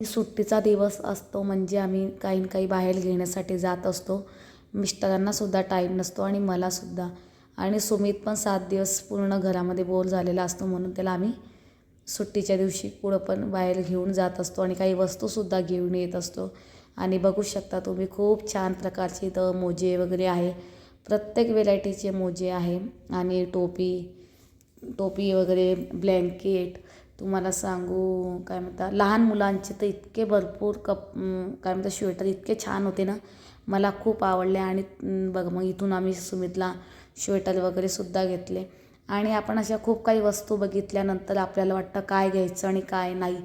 सुट्टीचा दिवस असतो म्हणजे आम्ही काही ना काही बाहेर घेण्यासाठी जात असतो. मिस्टरांनासुद्धा टाईम नसतो आणि मलासुद्धा आणि सुमित पण सात दिवस पूर्ण घरामध्ये बोर झालेला असतो म्हणून त्याला आम्ही सुट्टीच्या दिवशी पुढं पण बाहेर घेऊन जात असतो आणि काही वस्तूसुद्धा घेऊन येत असतो. आणि बघू शकता तुम्ही खूप छान प्रकारचे इथं मोजे वगैरे आहे. प्रत्येक व्हेरायटीचे मोजे आहे. आणि टोपी टोपी वगैरे ब्लँकेट तुम्हाला सांगू काय म्हणता लहान मुलांचे तर इतके भरपूर कप काय म्हणतात श्वेटर इतके छान होते ना. मला खूप आवडले आणि बघ मग इथून आम्ही सुमितला श्वेटर वगैरे सुद्धा घेतले. आणि आपण अशा खूप काही वस्तू बघितल्यानंतर आपल्याला वाटतं काय घ्यायचं आणि काय नाही.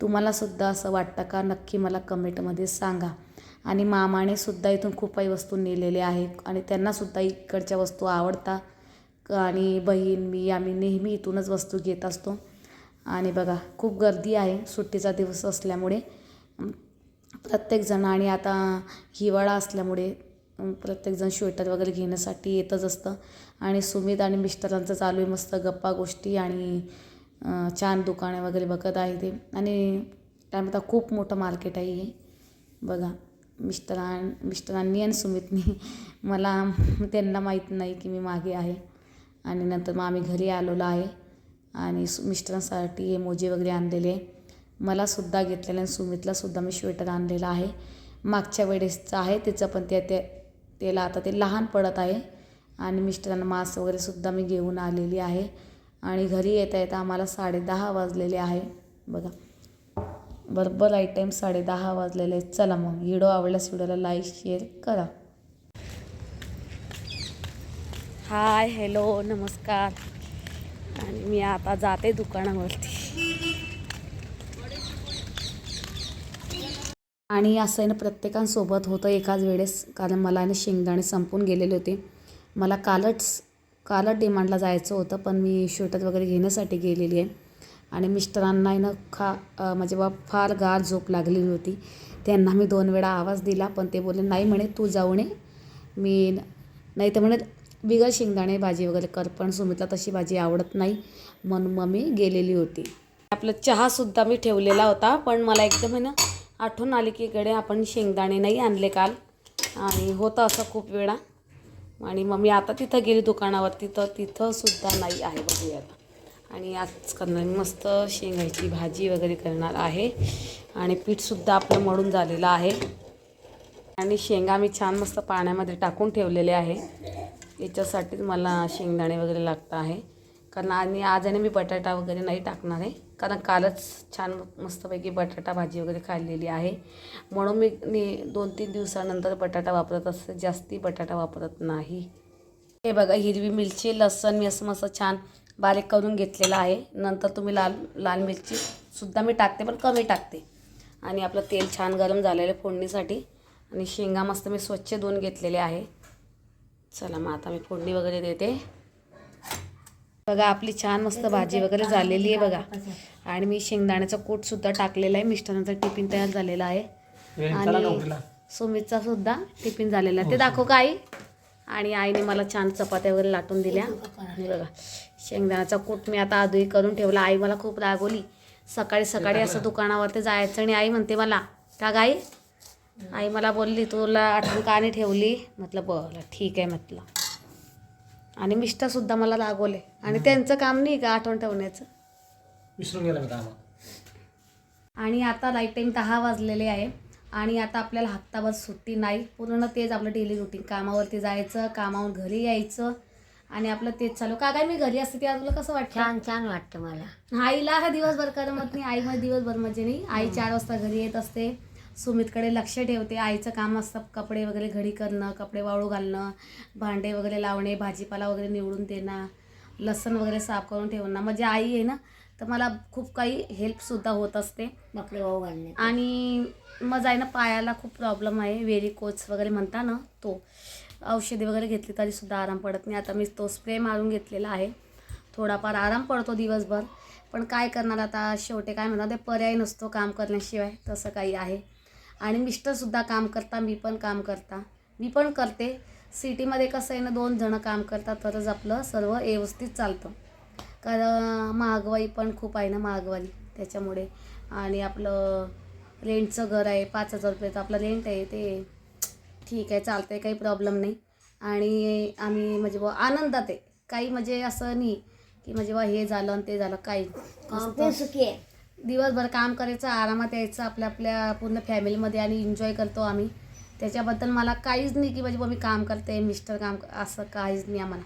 तुम्हालासुद्धा असं वाटतं का? नक्की मला कमेंटमध्ये सांगा. आणि मामाने सुद्धा इथून खूप काही वस्तू नेलेल्या आहेत आणि त्यांनासुद्धा इकडच्या वस्तू आवडतात. आणि बहीण मी आम्ही नेहमी इथूनच वस्तू घेत असतो. आणि बघा खूप गर्दी आहे. सुट्टीचा दिवस असल्यामुळे. प्रत्येकजण आणि आता हिवाळा असल्यामुळे प्रत्येकजण स्वेटर वगैरे घेण्यासाठी येतच असतं. आणि सुमित आणि मिस्टरांचं चालू आहे मस्त गप्पा गोष्टी आणि छान दुकाने वगैरे बघत आहे ते. आणि काय म्हणतात खूप मोठं मार्केट आहे हे. बघा मिस्टरां मिस्टरांनी आणि सुमितनी. मला त्यांना माहीत नाही की मी मागे आहे. आणि नंतर मग आम्ही घरी आलेलो आहे. आणि मिस्टरांसाठी हे मोजे वगैरे आणलेले. मलासुद्धा घेतलेले आणि सुमितलासुद्धा मी स्वेटर आणलेलं आहे. मागच्या वेळेसचं आहे त्याचं पण त्या ते त्याला आता ते लहान पडत आहे. आणि मिस्टरांना मास्क वगैरेसुद्धा मी घेऊन आलेली आहे. आणि घरी येता येता आम्हाला साडेदहा वाजलेले आहे. बघा. बरोबर राईट टाईम साडेदहा वाजलेले आहेत. चला मग व्हिडिओ आवडल्यास व्हिडिओला लाईक शेअर करा. हाय हॅलो नमस्कार. आणि मी आता जाते दुकानावरती. आणि असं आहे ना प्रत्येकांसोबत होतं एकाच वेळेस कारण मला आणि शेंगदाणे संपून गेलेले होते. मला कालच कालच डिमांडला जायचं होतं पण मी श्वेटर वगैरे घेण्यासाठी गेलेली आहे. आणि मिस्टरांना आहे ना खा म्हणजे बा फार गार झोप लागलेली होती. त्यांना मी दोन वेळा आवाज दिला पण ते बोलले नाही म्हणे तू जाऊ नये. मी नाही तर म्हणे बिगर शेंगदाणे भाजी वगैरे कर पण सुमितला तशी भाजी आवडत नाही. म्हणून मग मी गेलेली होती. आपलं चहासुद्धा मी ठेवलेला होता पण मला एकदम आहे ना आठवण आली की इकडे आपण शेंगदाणे नाही आणले काल. आणि होतं असं खूप वेळा. आणि मग मी आता तिथं गेली दुकानावरती तर तिथंसुद्धा नाही आहे बघूया आता. आणि आज करणार मस्त शेंगाची भाजी वगैरे करणार आहे. आणि पीठसुद्धा आपलं मळून झालेलं आहे. आणि शेंगा मी छान मस्त पाण्यामध्ये टाकून ठेवलेले आहे. याच्यासाठीच मला शेंगदाणे वगैरे लागतं आहे. कारण आणि आज आणि मी बटाटा वगैरे नाही टाकणार आहे. कारण कालच छान मस्तपैकी बटाटा भाजी वगैरे खाल्लेली आहे. म्हणून मी ने दोन तीन दिवसानंतर बटाटा वापरत असते. जास्ती बटाटा वापरत नाही. हे बघा हिरवी मिरची लसण मी असं मस्त छान बारीक करून घेतलेलं आहे. नंतर तुम्ही लाल लाल मिरचीसुद्धा मी टाकते पण कमी टाकते. आणि आपलं तेल छान गरम झालेलं आहे फोडणीसाठी. आणि शेंगा मस्त मी स्वच्छ धुवून घेतलेले आहे. चला मग आता मी फोडणी वगैरे देते. बघा आपली छान मस्त भाजी वगैरे झालेली आहे बघा. आणि मी शेंगदाण्याचा कूटसुद्धा टाकलेला आहे. मिस्टरांचा टिफिन तयार झालेला आहे. आणि सुमितचा सुद्धा टिफिन झालेला आहे. ते दाखव का आई? आणि आईने मला छान चपात्या वगैरे लाटून दिल्या. हे बघा शेंगदाण्याचा कूट मी आता आधी करून ठेवला. आई मला खूप रागवली. सकाळी सकाळी असं दुकानावरती जायचं आणि आई म्हणते मला का गाई आई मला बोलली तुला आठवण का नाही ठेवली? म्हटलं बरं ठीक आहे म्हटलं. आणि मिस्टरसुद्धा मला रागवले आणि त्यांचं काम नाही का आठवण ठेवण्याचं? विसरून गेला मी आणि आता राईट टाईम दहा वाजलेले आहे. आणि आता आपल्याला हप्ताभर सुट्टी नाही. पूर्ण तेच आपलं डेली रुटीन कामावरती जायचं कामावरून घरी यायचं. आणि आपलं तेच चालू. का काय मी घरी असते तेव्हा तुला कसं वाटतं? छान छान वाटतं मला. आईला हा दिवसभर करमत नाही. आई मध्ये दिवसभर म्हणजे नाही. आई चार वाजता घरी येत असते. सुमितकडे लक्ष ठेवते. आईचं काम असतं कपडे वगैरे घडी करणं कपडे वाळू घालणं भांडे वगैरे लावणे भाजीपाला वगैरे निवडून देणं लसण वगैरे साफ करून ठेवणं. म्हणजे आई आहे ना तर मला खूप काही हेल्पसुद्धा होत असते. कपडे वाहू घालणे आणि मग आहे ना पायाला खूप प्रॉब्लेम आहे. वेरी कोच वगैरे म्हणता ना तो. औषधी वगैरे घेतली तरी सुद्धा आराम पडत नाही. आता मी तो स्प्रे मारून घेतलेला आहे. थोडाफार आराम पडतो दिवसभर. पण काय करणार आता? शेवटी काय म्हणतात ते पर्याय नसतो काम करण्याशिवाय. तसं काही आहे. आणि मिस्टरसुद्धा काम करता मी पण काम करता. मी पण करते. सिटीमध्ये कसं आहे ना दोन जणं काम करतात तरच आपलं सर्व व्यवस्थित चालतं. कारण महागवाई पण खूप आहे ना महागवाई त्याच्यामुळे आणि आपलं रेंटचं घर आहे पाच हजार रुपयाचं आपलं रेंट आहे ते ठीक आहे चालतं आहे काही प्रॉब्लेम नाही. आणि आम्ही म्हणजे बुवा आनंदात आहे. काही म्हणजे असं नाही की म्हणजे बा हे झालं आणि ते झालं काही सुखी आहे. दिवसभर काम करायचं आरामात यायचं आपल्या आपल्या पूर्ण फॅमिलीमध्ये आणि एन्जॉय करतो आम्ही. त्याच्याबद्दल मला काहीच नाही की म्हणजे मी काम करते मिस्टर काम असं काहीच नाही आम्हाला.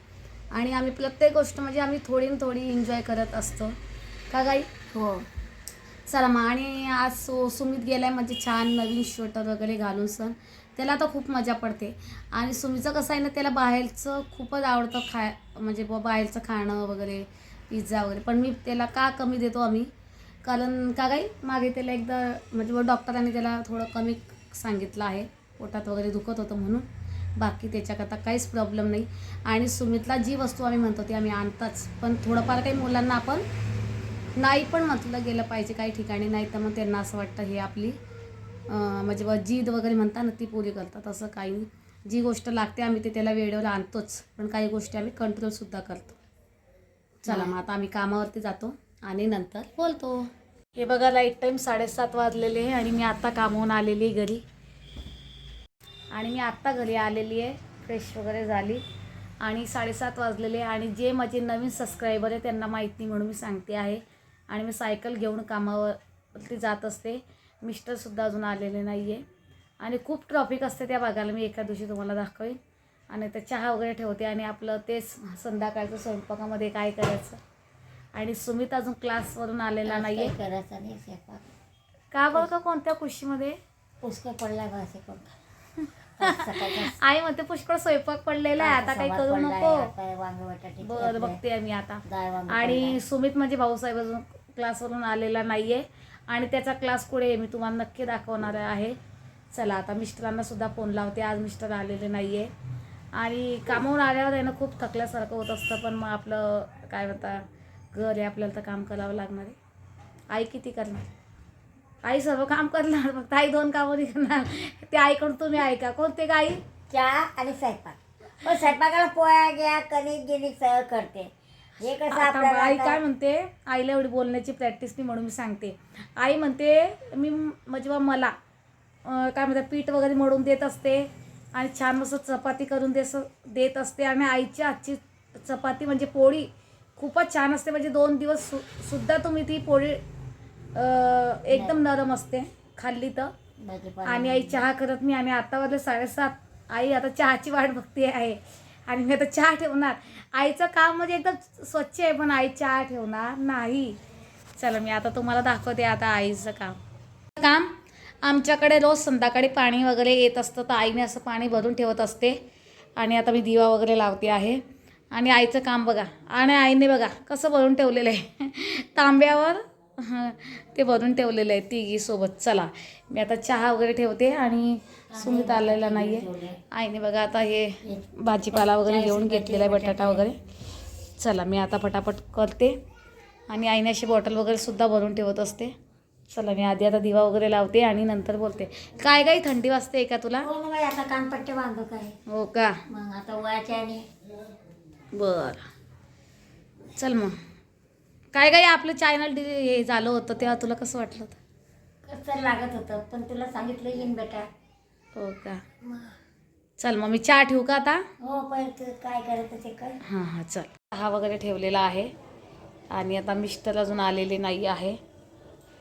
आणि आम्ही प्रत्येक गोष्ट म्हणजे आम्ही थोडी न थोडी एन्जॉय करत असतो. का काही हो. चला मग. आणि आज सु सुमित गेलाय म्हणजे छान नवीन स्वेटर वगैरे घालून सण. त्याला तर खूप मजा पडते. आणि सुमीचं कसं आहे ना त्याला बाहेरचं खूपच आवडतं खाय म्हणजे बाहेरचं खाणं वगैरे पिझ्झा वगैरे. पण मी त्याला का कमी देतो आम्ही? कारण का काही मागे त्याला एकदा म्हणजे डॉक्टरांनी त्याला थोडं कमी सांगितलं आहे. पोटात वगैरे दुखत होतं म्हणून. बाकी त्याच्याकरता काहीच प्रॉब्लेम नाही. आणि सुमितला जी वस्तू आम्ही म्हणतो ती आम्ही आणताच. पण थोडंफार काही मुलांना आपण नाही पण म्हटलं गेलं पाहिजे काही ठिकाणी. नाही तर मग त्यांना असं वाटतं हे आपली म्हणजे बा जीद वगैरे म्हणतात ना ती पुरी करतात. असं काही नाही. जी गोष्ट लागते आम्ही ते त्याला वेळेवर आणतोच. पण काही गोष्टी आम्ही कंट्रोलसुद्धा करतो. चला मग आता आम्ही कामावरती जातो. आणि नंतर बोलतो. हे बघा लाइट टाईम साडेसात वाजलेले आहे आणि मी आत्ता कामावून आलेली आहे घरी. आणि मी आत्ता घरी आलेली आहे फ्रेश वगैरे झाली. आणि साडेसात वाजलेले आहे आणि जे माझे नवीन सबस्क्रायबर आहे त्यांना माहीत नाही म्हणून मी सांगते आहे. आणि मी सायकल घेऊन कामावरती जात असते. मिस्टरसुद्धा अजून आलेले नाही आहे आणि खूप ट्रॉफिक असते त्या भागाला मी एका दिवशी तुम्हाला दाखवेन. आणि ते चहा वगैरे ठेवते आणि आपलं तेच संध्याकाळचं स्वयंपाकामध्ये काय करायचं. आणि सुमित अजून क्लासवरून आलेला नाही काही आहे करायचं नाही स्वयंपाक? का बरं का कोणत्या खुशीमध्ये पुष्कळ पडलाय आई म्हणते पुष्कळ स्वयंपाक पडलेला आहे आता काही करू नको. आता वांगे बटाटे बरं बघते मी आता. डाळ वांगे आणि. सुमित म्हणजे भाऊसाहेब अजून क्लासवरून आलेला नाही आहे आणि त्याचा क्लास कुठे आहे मी तुम्हाला नक्की दाखवणार आहे. चला आता मिस्टरांना सुद्धा फोन लावते. आज मिस्टर आलेले नाही आहे आणि कामावून आल्यावर आहे ना खूप थकल्यासारखं होत असतं पण मग आपलं काय म्हणता घर आहे आपल्याला तर काम करावं लागणार आहे. आई किती करणार? आई सर्व काम करणार फक्त आई दोन कामं नाही करणार ते ऐकून तुम्ही ऐका. कोणते का आई? चहा आणि स्वयंपाक. पण स्वयंपाकाला पोळ्या घ्या कणिक गिनिक सगळं करते. हे कसं आपल्याला आई काय म्हणते? आईला एवढी बोलण्याची प्रॅक्टिस नाही म्हणून मी सांगते. आई म्हणते मी म्हणजे बा मला काय म्हणतात पीठ वगैरे मळून देत असते आणि छान मस्त चपाती करून देस देत असते आणि आईची आजची चपाती म्हणजे पोळी खूपच छान असते. म्हणजे दोन दिवस सु सुद्धा तुम्ही ती पोळी एकदम नरम असते. खाल्ली तर. आणि आई चहा करत नाही आणि आता वाजले साडेसात. आई आता चहाची वाट बघते आहे. आणि मी आता चहा ठेवणार. आईचं काम म्हणजे एकदम स्वच्छ आहे पण आई चहा ठेवणार नाही. चला मी आता तुम्हाला दाखवते आता आईचं काम. काम? आमच्याकडे रोज संध्याकाळी पाणी वगैरे येत असतं तर आईने असं पाणी भरून ठेवत असते. आणि आता मी दिवा वगैरे लावते आहे. आणि आईचं काम बघा. आणि आईने बघा कसं भरून ठेवलेलं आहे. तांब्यावर हं, ते भरून ठेवलेलं आहे तिघी सोबत. चला मी आता चहा वगैरे ठेवते आणि सुमित आलेला नाही आहे आईने बघा आता हे भाजीपाला वगैरे घेऊन घेतलेला आहे बटाटा वगैरे. चला मी आता पटापट करते. आणि आईने अशी बॉटल वगैरे सुद्धा भरून ठेवत असते. चला मी आधी आता दिवा वगैरे लावते आणि नंतर बोलते. काय काही थंडी वाजते का तुला? हो आता कानपट्टे काय हो का? मग आता वयाच्या आणि बर. चल मग. काय काय आपलं चॅनल हे झालं होतं तेव्हा तुला कसं वाटलं होतं? कसं लागत होतं पण तुला सांगितलं येईन बेटा. हो का? चल मग मी चहा ठेवू का आता? हो पण तू काय करायचं ते कर हां हां चल. चहा वगैरे ठेवलेला आहे. आणि आता मिस्टर अजून आलेले नाही आहे.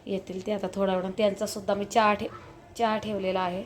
येतील ते आता थोडा वेळ त्यांचा सुद्धा मी चहा ठे चहा ठेवलेला आहे.